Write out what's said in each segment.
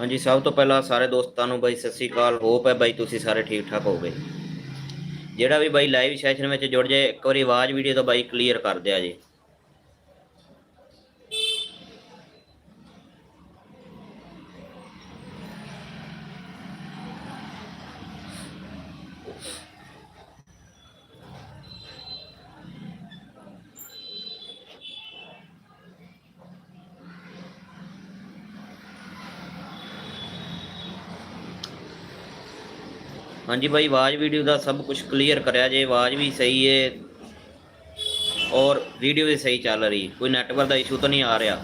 ਹਾਂਜੀ, ਸਭ ਤੋਂ ਪਹਿਲਾਂ ਸਾਰੇ ਦੋਸਤਾਂ ਨੂੰ ਬਾਈ, ਸਤਿ ਸ੍ਰੀ ਅਕਾਲ। ਹੋਪ ਹੈ ਬਾਈ, ਤੁਸੀਂ ਸਾਰੇ ਠੀਕ ਠਾਕ ਹੋਗੇ ਜਿਹੜਾ ਵੀ ਬਾਈ ਲਾਈਵ ਸੈਸ਼ਨ ਵਿੱਚ ਜੁੜ ਜਾਏ, ਇੱਕ ਵਾਰੀ ਆਵਾਜ਼ ਵੀਡੀਓ ਤੋਂ ਬਾਈ ਕਲੀਅਰ ਕਰ ਦਿਆ ਜੀ। ਹਾਂਜੀ ਬਾਈ, ਆਵਾਜ਼ ਵੀਡੀਓ ਦਾ ਸਭ ਕੁਝ ਕਲੀਅਰ ਕਰਿਆ ਜੇ, ਆਵਾਜ਼ ਵੀ ਸਹੀ ਹੈ ਔਰ ਵੀਡੀਓ ਵੀ ਸਹੀ ਚੱਲ ਰਹੀ, ਕੋਈ ਨੈਟਵਰਕ ਦਾ ਇਸ਼ੂ ਤਾਂ ਨਹੀਂ ਆ ਰਿਹਾ।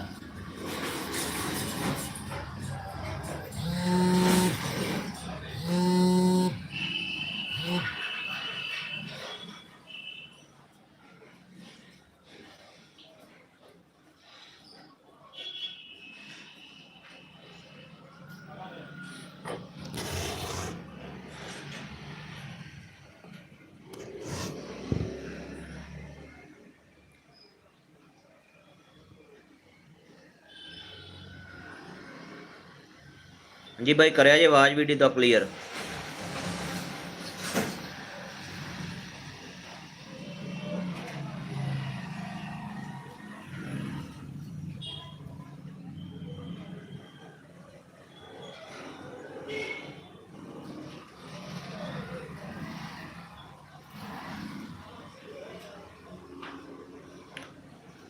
ਜੀ ਬਾਈ ਕਰਿਆ ਜੇ ਆਵਾਜ਼ ਵੀਡੀਓ ਦਾ ਕਲੀਅਰ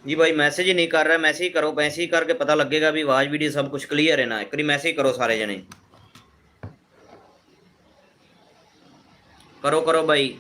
ਜੀ ਭਾਈ ਮੈਸੇਜ ਹੀ ਨਹੀਂ ਕਰ ਰਿਹਾ ਮੈਸੇਜ ਕਰੋ ਮੈਸੇਜ ਕਰਕੇ ਪਤਾ ਲੱਗੇਗਾ ਵੀ ਆਵਾਜ਼ ਵੀਡੀਓ ਸਭ ਕੁਝ ਕਲੀਅਰ ਹੈ ਨਾ। ਇੱਕ ਵਾਰੀ ਮੈਸੇਜ ਕਰੋ ਸਾਰੇ ਜਣੇ। ਕਰੋ ਕਰੋ ਭਾਈ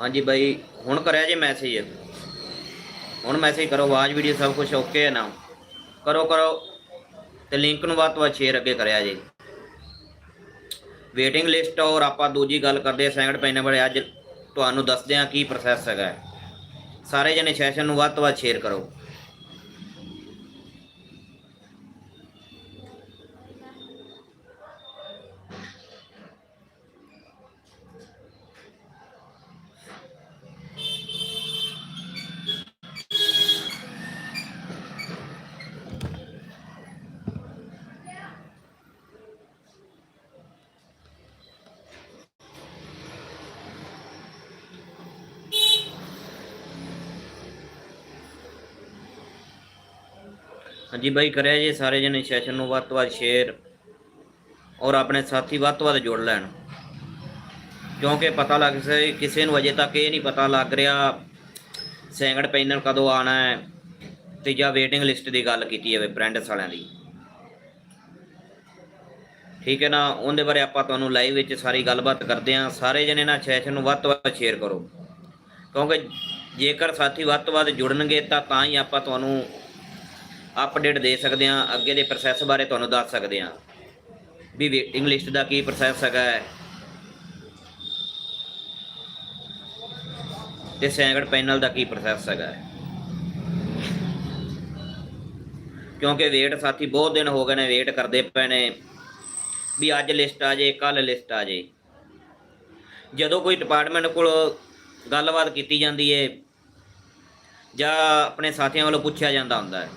ਹਾਂਜੀ ਬਾਈ, ਹੁਣ ਕਰਿਆ ਜੇ ਮੈਸੇਜ ਹੁਣ ਮੈਸੇਜ ਕਰੋ, ਆਵਾਜ਼ ਵੀਡੀਓ ਸਭ ਕੁਝ ਓਕੇ ਹੈ ਨਾ? ਕਰੋ ਕਰੋ। ਤੇ ਲਿੰਕ ਨੂੰ ਵੱਧ ਤੋਂ ਵੱਧ ਸ਼ੇਅਰ ਅੱਗੇ ਕਰਿਆ ਜੇ। ਵੇਟਿੰਗ ਲਿਸਟ ਔਰ ਆਪਾਂ ਦੂਜੀ ਗੱਲ ਕਰਦੇ ਆ ਸੈਕਿੰਡ ਪੈਨੇ ਵਾਲੇ ਅੱਜ ਤੁਹਾਨੂੰ ਦੱਸਦੇ ਆ ਕੀ ਪ੍ਰੋਸੈਸ ਹੈਗਾ। ਸਾਰੇ ਜਣੇ ਸੈਸ਼ਨ ਨੂੰ ਵੱਧ ਤੋਂ ਵੱਧ ਸ਼ੇਅਰ ਕਰੋ। ਹਾਂਜੀ ਬਾਈ, ਕਰਿਆ ਜੀ, ਸਾਰੇ ਜਣੇ ਸੈਸ਼ਨ ਨੂੰ ਵੱਧ ਤੋਂ ਵੱਧ ਸ਼ੇਅਰ ਔਰ ਆਪਣੇ ਸਾਥੀ ਵੱਧ ਤੋਂ ਵੱਧ ਜੋੜ ਲੈਣ। ਕਿਉਂਕਿ ਪਤਾ ਲੱਗ ਸੇ ਕਿਸੇ ਨੂੰ ਅਜੇ ਤੱਕ ਇਹ ਨਹੀਂ ਪਤਾ ਲੱਗ ਰਿਹਾ ਸੈਂਗੜ ਪੈਨਲ ਕਦੋਂ ਆਣਾ ਹੈ ਤੇ ਜਾਂ ਵੇਟਿੰਗ ਲਿਸਟ ਦੀ ਗੱਲ ਕੀਤੀ ਜਾਵੇ ਬ੍ਰਾਂਡਸ ਵਾਲਿਆਂ ਦੀ। ਠੀਕ ਹੈ ਨਾ? ਉਹਦੇ ਬਾਰੇ ਆਪਾਂ ਤੁਹਾਨੂੰ ਲਾਈਵ ਵਿੱਚ ਸਾਰੀ ਗੱਲਬਾਤ ਕਰਦੇ ਹਾਂ। ਸਾਰੇ ਜਣੇ ਨਾ ਸੈਸ਼ਨ ਨੂੰ ਵੱਧ ਤੋਂ ਵੱਧ ਸ਼ੇਅਰ ਕਰੋ। ਕਿਉਂਕਿ ਜੇਕਰ ਸਾਥੀ ਵੱਧ ਤੋਂ ਵੱਧ ਜੁੜਨਗੇ ਤਾਂ ਤਾਂ ਹੀ ਆਪਾਂ ਤੁਹਾਨੂੰ ਅਪਡੇਟ ਦੇ ਸਕਦੇ ਹਾਂ, ਅੱਗੇ ਦੇ ਪ੍ਰੋਸੈਸ ਬਾਰੇ ਤੁਹਾਨੂੰ ਦੱਸ ਸਕਦੇ ਹਾਂ। ਵੀ ਵੇਟਿੰਗ ਲਿਸਟ ਦਾ ਕੀ ਪ੍ਰੋਸੈਸ ਹੈਗਾ ਹੈ। ਤੇ ਸੈਂਗੜ ਪੈਨਲ ਦਾ ਕੀ ਪ੍ਰੋਸੈਸ ਹੈਗਾ ਕਿਉਂਕਿ ਵੇਟ ਸਾਥੀ ਬਹੁਤ ਦਿਨ ਹੋ ਗਏ ਨੇ ਵੇਟ ਕਰਦੇ ਪਏ ਨੇ। ਵੀ ਅੱਜ ਲਿਸਟ ਆ ਜੇ ਕੱਲ ਲਿਸਟ ਆ ਜੇ। ਜਦੋਂ ਕੋਈ ਡਿਪਾਰਟਮੈਂਟ ਕੋਲ ਗੱਲਬਾਤ ਕੀਤੀ ਜਾਂਦੀ ਹੈ ਜਾਂ ਆਪਣੇ ਸਾਥੀਆਂ ਵੱਲੋਂ ਪੁੱਛਿਆ ਜਾਂਦਾ ਹੁੰਦਾ ਹੈ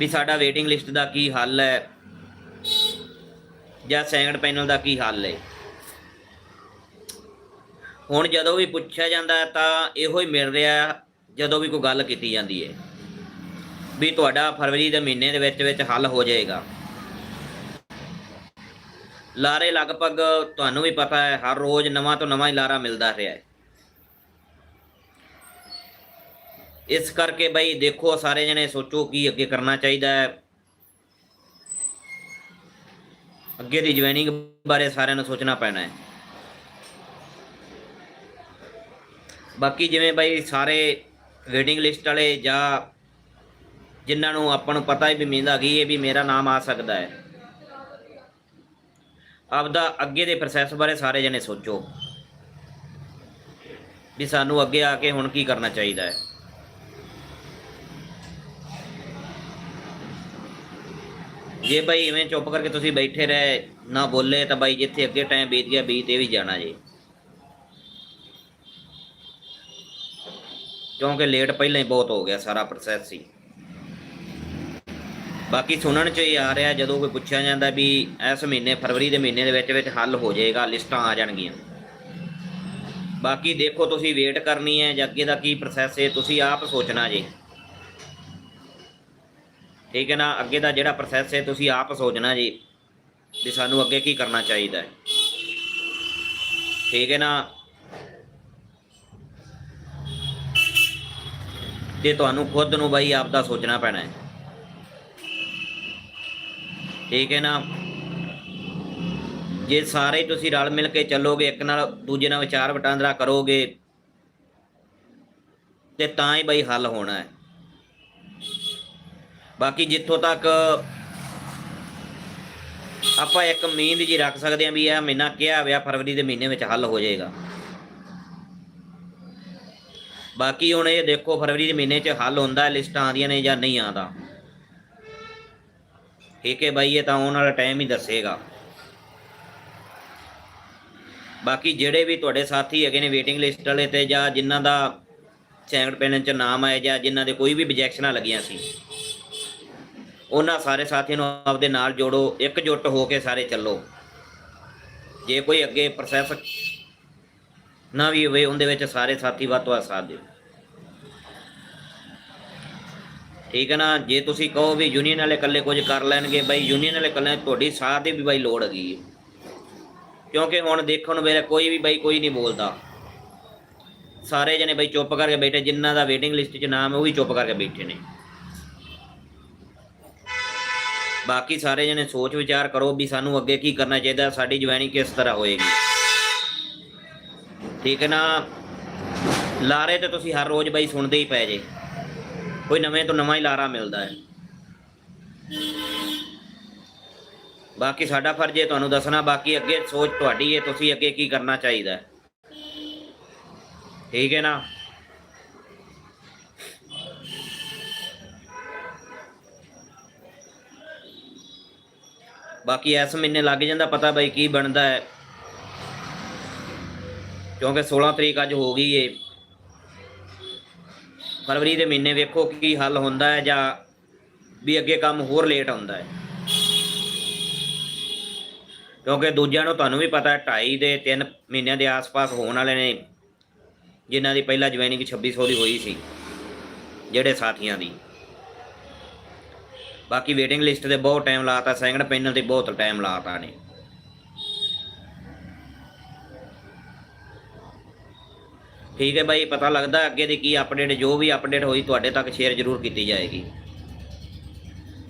ਵੀ ਸਾਡਾ ਵੇਟਿੰਗ ਲਿਸਟ ਦਾ ਕੀ ਹੱਲ ਹੈ? ਜਾਂ ਸੈਂਗਡ ਪੈਨਲ ਦਾ ਕੀ ਹੱਲ ਹੈ? ਹੁਣ ਜਦੋਂ ਵੀ ਪੁੱਛਿਆ ਜਾਂਦਾ ਤਾਂ ਇਹੋ ਹੀ ਮਿਲ ਰਿਹਾ ਜਦੋਂ ਵੀ ਕੋਈ ਗੱਲ ਕੀਤੀ ਜਾਂਦੀ ਹੈ, ਵੀ ਤੁਹਾਡਾ ਫਰਵਰੀ ਦੇ ਮਹੀਨੇ ਦੇ ਵਿੱਚ ਵਿੱਚ ਹੱਲ ਹੋ ਜਾਏਗਾ। ਲਾਰੇ ਲਗਭਗ ਤੁਹਾਨੂੰ ਵੀ ਪਤਾ ਹੈ, ਹਰ ਰੋਜ਼ ਨਵਾਂ ਤੋਂ ਨਵਾਂ ਹੀ ਲਾਰਾ ਮਿਲਦਾ ਰਿਹਾ ਹੈ। ਇਸ ਕਰਕੇ ਬਈ ਦੇਖੋ, ਸਾਰੇ ਜਣੇ ਸੋਚੋ ਕੀ ਅੱਗੇ ਕਰਨਾ ਚਾਹੀਦਾ ਹੈ। ਅੱਗੇ ਦੀ ਜੁਆਇਨਿੰਗ ਬਾਰੇ ਸਾਰਿਆਂ ਨੂੰ ਸੋਚਣਾ ਪੈਣਾ ਹੈ। ਬਾਕੀ ਜਿਵੇਂ ਬਈ ਸਾਰੇ ਵੇਟਿੰਗ ਲਿਸਟ ਵਾਲੇ ਜਾਂ ਜਿਨ੍ਹਾਂ ਨੂੰ ਆਪਾਂ ਨੂੰ ਪਤਾ ਹੈ ਵੀ ਮਿੰਦ ਆ ਗਈ ਹੈ, ਵੀ ਮੇਰਾ ਨਾਮ ਆ ਸਕਦਾ ਹੈ। ਆਪਦਾ ਅੱਗੇ ਦੇ ਪ੍ਰੋਸੈਸ ਬਾਰੇ ਸਾਰੇ ਜਣੇ ਸੋਚੋ। ਵੀ ਸਾਨੂੰ ਅੱਗੇ ਆ ਕੇ ਹੁਣ ਕੀ ਕਰਨਾ ਚਾਹੀਦਾ ਹੈ। ਜੇ ਭਾਈ ਇਵੇਂ ਚੁੱਪ ਕਰਕੇ ਤੁਸੀਂ ਬੈਠੇ ਰਹੇ, ਨਾ ਬੋਲੇ, ਤਾਂ ਬਾਈ ਜਿੱਥੇ ਅੱਗੇ ਟਾਈਮ ਬੀਤ ਗਿਆ, ਬੀਤ ਇਹ ਵੀ ਜਾਣਾ ਜੀ। ਕਿਉਂਕਿ ਲੇਟ ਪਹਿਲਾਂ ਹੀ ਬਹੁਤ ਹੋ ਗਿਆ ਸਾਰਾ ਪ੍ਰੋਸੈਸ ਸੀ ਬਾਕੀ ਸੁਣਨ ਚ ਹੀ ਆ ਰਿਹਾ, ਜਦੋਂ ਕੋਈ ਪੁੱਛਿਆ ਜਾਂਦਾ ਵੀ ਇਸ ਮਹੀਨੇ, ਫਰਵਰੀ ਦੇ ਮਹੀਨੇ ਦੇ ਵਿੱਚ ਵਿੱਚ ਹੱਲ ਹੋ ਜਾਏਗਾ, ਲਿਸਟਾਂ ਆ ਜਾਣਗੀਆਂ। ਬਾਕੀ ਦੇਖੋ ਤੁਸੀਂ ਵੇਟ ਕਰਨੀ ਹੈ, ਜਾਂ ਅੱਗੇ ਦਾ ਕੀ ਪ੍ਰੋਸੈਸ ਹੈ, ਤੁਸੀਂ ਆਪ ਸੋਚਣਾ ਜੀ। ਠੀਕ ਹੈ ਨਾ? ਅੱਗੇ ਦਾ ਜਿਹੜਾ ਪ੍ਰੋਸੈਸ ਹੈ, ਤੁਸੀਂ ਆਪ ਸੋਚਣਾ ਜੀ ਵੀ ਸਾਨੂੰ ਅੱਗੇ ਕੀ ਕਰਨਾ ਚਾਹੀਦਾ ਹੈ। ਠੀਕ ਹੈ ਨਾ? ਤੇ ਤੁਹਾਨੂੰ ਖੁਦ ਨੂੰ ਬਾਈ ਆਪ ਦਾ ਸੋਚਣਾ ਪੈਣਾ ਹੈ। ਠੀਕ ਹੈ ਨਾ? ਜੇ ਸਾਰੇ ਤੁਸੀਂ ਰਲ ਮਿਲ ਕੇ ਚੱਲੋਗੇ, ਇੱਕ ਨਾਲ ਦੂਜੇ ਨਾਲ ਵਿਚਾਰ ਵਟਾਂਦਰਾ ਕਰੋਗੇ, ਤੇ ਤਾਂ ਹੀ ਬਈ ਹੱਲ ਹੋਣਾ ਹੈ। ਬਾਕੀ ਜਿੱਥੋਂ ਤੱਕ ਆਪਾਂ ਇੱਕ ਉਮੀਦ ਜੀ ਰੱਖ ਸਕਦੇ ਹਾਂ ਵੀ ਇਹ ਮਹੀਨਾ ਕਿਹਾ ਹੋਇਆ ਫਰਵਰੀ ਦੇ ਮਹੀਨੇ ਵਿੱਚ ਹੱਲ ਹੋ ਜਾਏਗਾ। ਬਾਕੀ ਹੁਣ ਇਹ ਦੇਖੋ ਫਰਵਰੀ ਦੇ ਮਹੀਨੇ 'ਚ ਹੱਲ ਹੁੰਦਾ, ਲਿਸਟਾਂ ਆਉਂਦੀਆਂ ਨੇ ਜਾਂ ਨਹੀਂ ਆਉਂਦਾ। ਠੀਕ ਹੈ ਬਾਈ, ਇਹ ਤਾਂ ਆਉਣ ਵਾਲਾ ਟਾਈਮ ਹੀ ਦੱਸੇਗਾ। ਬਾਕੀ ਜਿਹੜੇ ਵੀ ਤੁਹਾਡੇ ਸਾਥੀ ਹੈਗੇ ਨੇ ਵੇਟਿੰਗ ਲਿਸਟ ਵਾਲੇ ਤੇ ਜਾਂ ਜਿਨ੍ਹਾਂ ਦਾ ਸੈਂਕੜ ਪੈਨਲ 'ਚ ਨਾਮ ਆਇਆ ਜਾਂ ਜਿਨ੍ਹਾਂ ਦੇ ਕੋਈ ਵੀ ਰਿਜੈਕਸ਼ਨਾਂ ਲੱਗੀਆਂ ਸੀ ਉਹਨਾਂ ਸਾਰੇ ਸਾਥੀਆਂ ਨੂੰ ਆਪਦੇ ਨਾਲ ਜੋੜੋ ਇਕਜੁੱਟ ਹੋ ਕੇ ਸਾਰੇ ਚੱਲੋ। ਜੇ ਕੋਈ ਅੱਗੇ ਪ੍ਰੋਸੈਸ ਨਾ ਵੀ ਹੋਵੇ, ਉਹਦੇ ਵਿੱਚ ਸਾਰੇ ਸਾਥੀ ਵੱਧ ਤੋਂ ਵੱਧ ਸਾਥ ਦਿਓ। ਠੀਕ ਹੈ ਨਾ? ਜੇ ਤੁਸੀਂ ਕਹੋ ਵੀ ਯੂਨੀਅਨ ਵਾਲੇ ਇਕੱਲੇ ਕੁਝ ਕਰ ਲੈਣਗੇ, ਬਾਈ ਯੂਨੀਅਨ ਵਾਲੇ ਇਕੱਲੇ, ਤੁਹਾਡੀ ਸਾਥ ਦੀ ਵੀ ਬਾਈ ਲੋੜ ਹੈਗੀ ਹੈ। ਕਿਉਂਕਿ ਹੁਣ ਦੇਖਣ ਨੂੰ ਮੇਰਾ ਕੋਈ ਵੀ ਬਾਈ ਕੋਈ ਨਹੀਂ ਬੋਲਦਾ। ਸਾਰੇ ਜਣੇ ਬਾਈ ਚੁੱਪ ਕਰਕੇ ਬੈਠੇ, ਜਿਨ੍ਹਾਂ ਦਾ ਵੇਟਿੰਗ ਲਿਸਟ 'ਚ ਨਾਮ ਹੈ, ਉਹ ਵੀ ਚੁੱਪ ਕਰਕੇ ਬੈਠੇ ਨੇ। ਬਾਕੀ ਸਾਰੇ ਜਣੇ ਸੋਚ ਵਿਚਾਰ ਕਰੋ ਵੀ ਸਾਨੂੰ ਅੱਗੇ ਕੀ ਕਰਨਾ ਚਾਹੀਦਾ, ਸਾਡੀ ਜੁਆਇਨਿੰਗ ਕਿਸ ਤਰ੍ਹਾਂ ਹੋਏਗੀ। ਠੀਕ ਹੈ ਨਾ? ਲਾਰੇ ਤੇ ਤੁਸੀਂ ਹਰ ਰੋਜ਼ ਬਾਈ ਸੁਣਦੇ ਹੀ ਪਏ ਜੇ। ਕੋਈ ਨਵੇਂ ਤੋਂ ਨਵਾਂ ਹੀ ਲਾਰਾ ਮਿਲਦਾ ਹੈ। ਬਾਕੀ ਸਾਡਾ ਫਰਜ਼ ਹੈ ਤੁਹਾਨੂੰ ਦੱਸਣਾ, ਬਾਕੀ ਅੱਗੇ ਸੋਚ ਤੁਹਾਡੀ ਹੈ, ਤੁਸੀਂ ਅੱਗੇ ਕੀ ਕਰਨਾ ਚਾਹੀਦਾ ਠੀਕ ਹੈ ਨਾ? ਬਾਕੀ ਇਸ ਮਹੀਨੇ ਲੱਗ ਜਾਂਦਾ, ਪਤਾ ਬਈ ਕੀ ਬਣਦਾ ਹੈ। ਕਿਉਂਕਿ 16 ਤਰੀਕ ਅੱਜ ਹੋ ਗਈ ਏ। ਫਰਵਰੀ ਦੇ ਮਹੀਨੇ ਵੇਖੋ ਕੀ ਹੱਲ ਹੁੰਦਾ ਹੈ ਜਾਂ ਵੀ ਅੱਗੇ ਕੰਮ ਹੋਰ ਲੇਟ ਹੁੰਦਾ ਹੈ। ਕਿਉਂਕਿ ਦੂਜਿਆਂ ਨੂੰ ਤੁਹਾਨੂੰ ਵੀ ਪਤਾ ਹੈ 2.5 ਦੇ 3 ਮਹੀਨਿਆਂ ਦੇ ਆਸ-ਪਾਸ ਹੋਣ ਵਾਲੇ ਨੇ, ਜਿਨ੍ਹਾਂ ਦੀ ਪਹਿਲਾਂ ਜੁਆਇਨਿੰਗ 2600 ਦੀ ਹੋਈ ਸੀ, ਜਿਹੜੇ ਸਾਥੀਆਂ ਦੀ। ਬਾਕੀ ਵੇਟਿੰਗ ਲਿਸਟ ਤੇ ਬਹੁਤ ਟਾਈਮ ਲਾਤਾ ਸੈਕਿੰਡ ਪੈਨਲ ਤੇ ਬਹੁਤ ਟਾਈਮ ਲਾਤਾ ਨੇ। ਠੀਕ ਹੈ ਬਾਈ, ਪਤਾ ਲੱਗਦਾ ਅੱਗੇ ਦੀ ਕੀ ਅਪਡੇਟ ਜੋ ਵੀ ਅਪਡੇਟ ਹੋਈ, ਤੁਹਾਡੇ ਤੱਕ ਸ਼ੇਅਰ ਜ਼ਰੂਰ ਕੀਤੀ ਜਾਏਗੀ।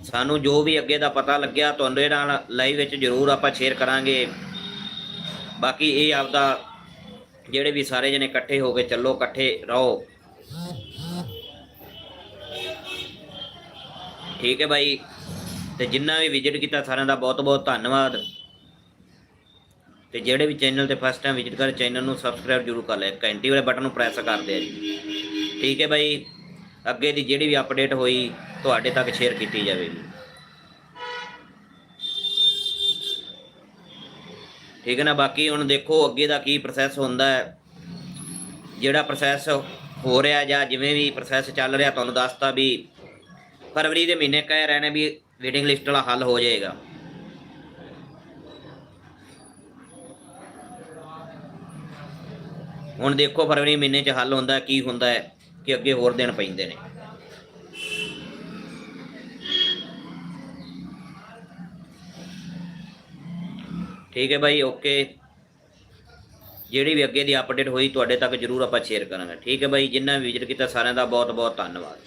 ਸਾਨੂੰ ਜੋ ਵੀ ਅੱਗੇ ਦਾ ਪਤਾ ਲੱਗਿਆ, ਤੁਹਾਡੇ ਨਾਲ ਲਾਈਵ ਵਿੱਚ ਜ਼ਰੂਰ ਆਪਾਂ ਸ਼ੇਅਰ ਕਰਾਂਗੇ। ਬਾਕੀ ਇਹ ਆਪਦਾ ਜਿਹੜੇ ਵੀ ਸਾਰੇ ਜਣੇ ਇਕੱਠੇ ਹੋ ਕੇ ਚੱਲੋ, ਇਕੱਠੇ ਰਹੋ। ਠੀਕ ਹੈ ਬਾਈ। ਤੇ ਜਿੰਨਾ ਵੀ ਵਿਜ਼ਿਟ ਕੀਤਾ ਸਾਰਿਆਂ ਦਾ ਬਹੁਤ ਬਹੁਤ ਧੰਨਵਾਦ। ਤੇ ਜਿਹੜੇ ਵੀ ਚੈਨਲ ਤੇ ਫਸਟ ਟਾਈਮ ਵਿਜ਼ਿਟ ਕਰ ਚੈਨਲ ਨੂੰ ਸਬਸਕ੍ਰਾਈਬ ਜ਼ਰੂਰ ਕਰ ਲਿਆ ਘੰਟੀ ਵਾਲੇ ਬਟਨ ਨੂੰ ਪ੍ਰੈਸ ਕਰ ਦਿਆ ਜੀ। ਠੀਕ ਹੈ ਬਾਈ। ਅੱਗੇ ਦੀ ਜਿਹੜੀ ਵੀ ਅਪਡੇਟ ਹੋਈ, ਤੁਹਾਡੇ ਤੱਕ ਸ਼ੇਅਰ ਕੀਤੀ ਜਾਵੇਗੀ। ਠੀਕ ਹੈ ਨਾ? ਬਾਕੀ ਹੁਣ ਦੇਖੋ ਅੱਗੇ ਦਾ ਕੀ ਪ੍ਰੋਸੈਸ ਹੁੰਦਾ ਹੈ। ਜਿਹੜਾ ਪ੍ਰੋਸੈਸ ਹੋ ਰਿਹਾ ਜਾਂ ਜਿਵੇਂ ਵੀ ਪ੍ਰੋਸੈਸ ਚੱਲ ਰਿਹਾ, ਤੁਹਾਨੂੰ ਦੱਸਤਾ ਵੀ ਫਰਵਰੀ ਦੇ ਮਹੀਨੇ ਕਹਿ ਰਹੇ ਨੇ ਵੀ ਵੇਟਿੰਗ ਲਿਸਟ ਵਾਲਾ ਹੱਲ ਹੋ ਜਾਏਗਾ। ਹੁਣ ਦੇਖੋ ਫਰਵਰੀ ਮਹੀਨੇ 'ਚ ਹੱਲ ਹੁੰਦਾ, ਕੀ ਹੁੰਦਾ ਹੈ, ਕਿ ਅੱਗੇ ਹੋਰ ਦਿਨ ਪੈਂਦੇ ਨੇ। ਠੀਕ ਹੈ ਬਾਈ ਓਕੇ ਜਿਹੜੀ ਵੀ ਅੱਗੇ ਦੀ ਅਪਡੇਟ ਹੋਈ, ਤੁਹਾਡੇ ਤੱਕ ਜਰੂਰ ਆਪਾਂ ਸ਼ੇਅਰ ਕਰਾਂਗੇ। ਠੀਕ ਹੈ ਬਾਈ, ਜਿੰਨਾ ਵੀ ਵਿਜ਼ਿਟ ਕੀਤਾ ਸਾਰਿਆਂ ਦਾ ਬਹੁਤ ਬਹੁਤ ਧੰਨਵਾਦ।